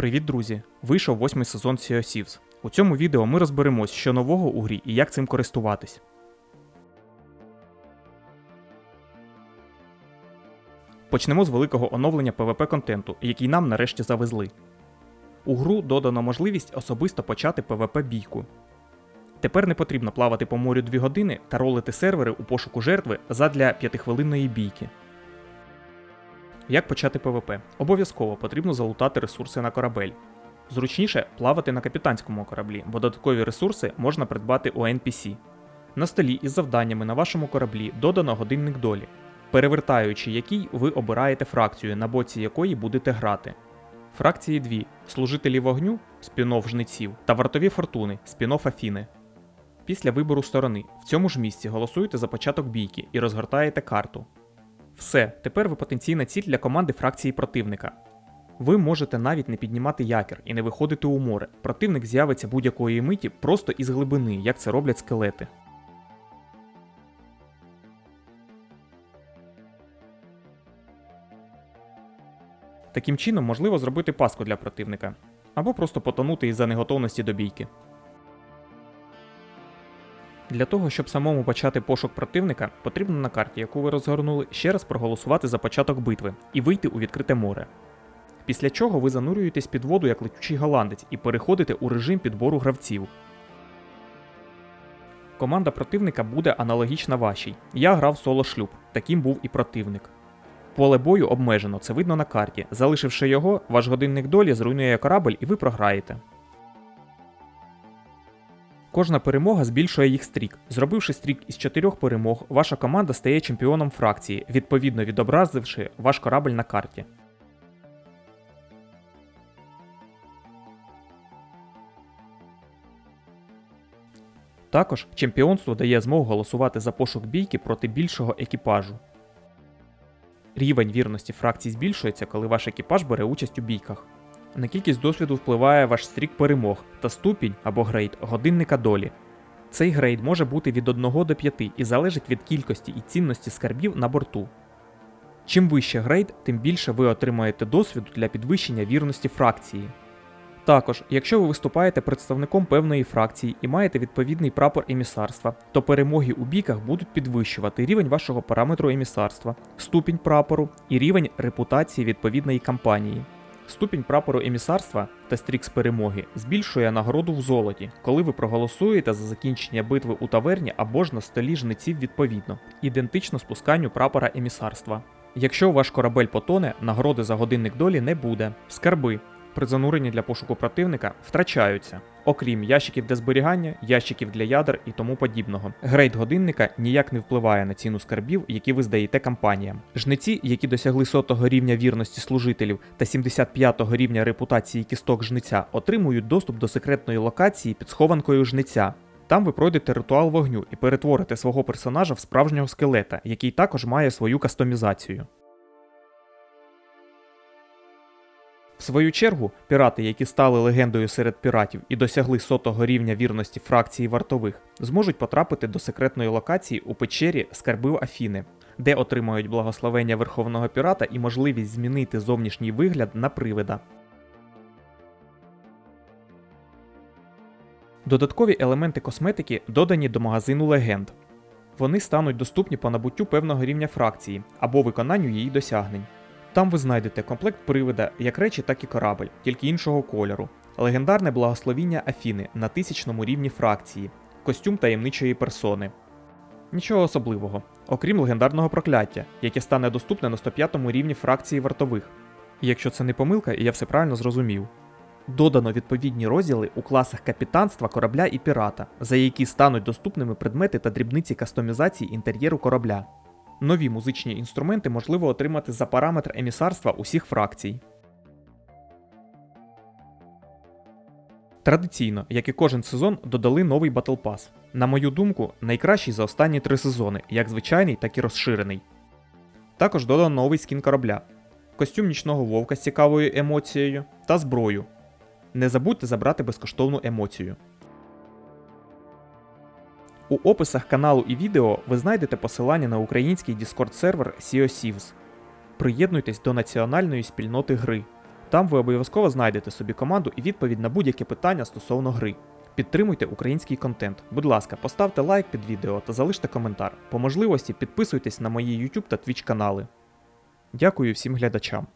Привіт, друзі! Вийшов восьмий сезон Sea of Thieves. У цьому відео ми розберемось, що нового у грі і як цим користуватись. Почнемо з великого оновлення PvP контенту, який нам нарешті завезли. У гру додано можливість особисто почати PvP бійку. Тепер не потрібно плавати по морю 2 години та ролити сервери у пошуку жертви задля 5-хвилинної бійки. Як почати ПВП? Обов'язково потрібно залутати ресурси на корабель. Зручніше плавати на капітанському кораблі, бо додаткові ресурси можна придбати у NPC. На столі із завданнями на вашому кораблі додано годинник долі, перевертаючи який ви обираєте фракцію, на боці якої будете грати. Фракції дві: служителі вогню, спінов жнеців та вартові фортуни, спінов Афіни. Після вибору сторони в цьому ж місці голосуєте за початок бійки і розгортаєте карту. Все, тепер ви потенційна ціль для команди фракції противника. Ви можете навіть не піднімати якір і не виходити у море. Противник з'явиться будь-якої миті просто із глибини, як це роблять скелети. Таким чином можливо зробити паску для противника, або просто потонути із-за неготовності до бійки. Для того, щоб самому почати пошук противника, потрібно на карті, яку ви розгорнули, ще раз проголосувати за початок битви і вийти у відкрите море. Після чого ви занурюєтесь під воду як летючий голландець і переходите у режим підбору гравців. Команда противника буде аналогічна вашій. Я грав соло шлюб, таким був і противник. Поле бою обмежено, це видно на карті. Залишивши його, ваш годинник долі зруйнує корабль і ви програєте. Кожна перемога збільшує їх стрік. Зробивши стрік із чотирьох перемог, ваша команда стає чемпіоном фракції, відповідно відобразивши ваш корабль на карті. Також чемпіонство дає змогу голосувати за пошук бійки проти більшого екіпажу. Рівень вірності фракцій збільшується, коли ваш екіпаж бере участь у бійках. На кількість досвіду впливає ваш стрік перемог та ступінь або грейд годинника долі. Цей грейд може бути від 1 до 5 і залежить від кількості і цінності скарбів на борту. Чим вище грейд, тим більше ви отримаєте досвіду для підвищення вірності фракції. Також, якщо ви виступаєте представником певної фракції і маєте відповідний прапор емісарства, то перемоги у бійках будуть підвищувати рівень вашого параметру емісарства, ступінь прапору і рівень репутації відповідної кампанії. Ступінь прапору емісарства та стрікс перемоги збільшує нагороду в золоті, коли ви проголосуєте за закінчення битви у таверні або ж на столі жниців відповідно, ідентично спусканню прапора емісарства. Якщо ваш корабель потоне, нагороди за годинник долі не буде. Скарби при зануренні для пошуку противника втрачаються, окрім ящиків для зберігання, ящиків для ядер і тому подібного. Грейд годинника ніяк не впливає на ціну скарбів, які ви здаєте компаніям. Жниці, які досягли сотого рівня вірності служителів та 75-го рівня репутації кісток жниця, отримують доступ до секретної локації під схованкою жниця. Там ви пройдете ритуал вогню і перетворите свого персонажа в справжнього скелета, який також має свою кастомізацію. В свою чергу, пірати, які стали легендою серед піратів і досягли сотого рівня вірності фракції вартових, зможуть потрапити до секретної локації у печері скарбив Афіни, де отримають благословення Верховного пірата і можливість змінити зовнішній вигляд на привида. Додаткові елементи косметики додані до магазину легенд. Вони стануть доступні по набуттю певного рівня фракції або виконанню її досягнень. Там ви знайдете комплект привида, як речі, так і корабль, тільки іншого кольору, легендарне благословіння Афіни на тисячному рівні фракції, костюм таємничої персони. Нічого особливого, окрім легендарного прокляття, яке стане доступне на 105 рівні фракції вартових. Якщо це не помилка, і я все правильно зрозумів. Додано відповідні розділи у класах капітанства корабля і пірата, за які стануть доступними предмети та дрібниці кастомізації інтер'єру корабля. Нові музичні інструменти можливо отримати за параметр емісарства усіх фракцій. Традиційно, як і кожен сезон, додали новий Battle Pass. На мою думку, найкращий за останні три сезони, як звичайний, так і розширений. Також додано новий скін корабля, костюм нічного вовка з цікавою емоцією та зброю. Не забудьте забрати безкоштовну емоцію. У описах каналу і відео ви знайдете посилання на український Discord сервер Sea of. Приєднуйтесь до національної спільноти гри. Там ви обов'язково знайдете собі команду і відповідь на будь-яке питання стосовно гри. Підтримуйте український контент. Будь ласка, поставте лайк під відео та залиште коментар. По можливості підписуйтесь на мої YouTube та Twitch канали. Дякую всім глядачам.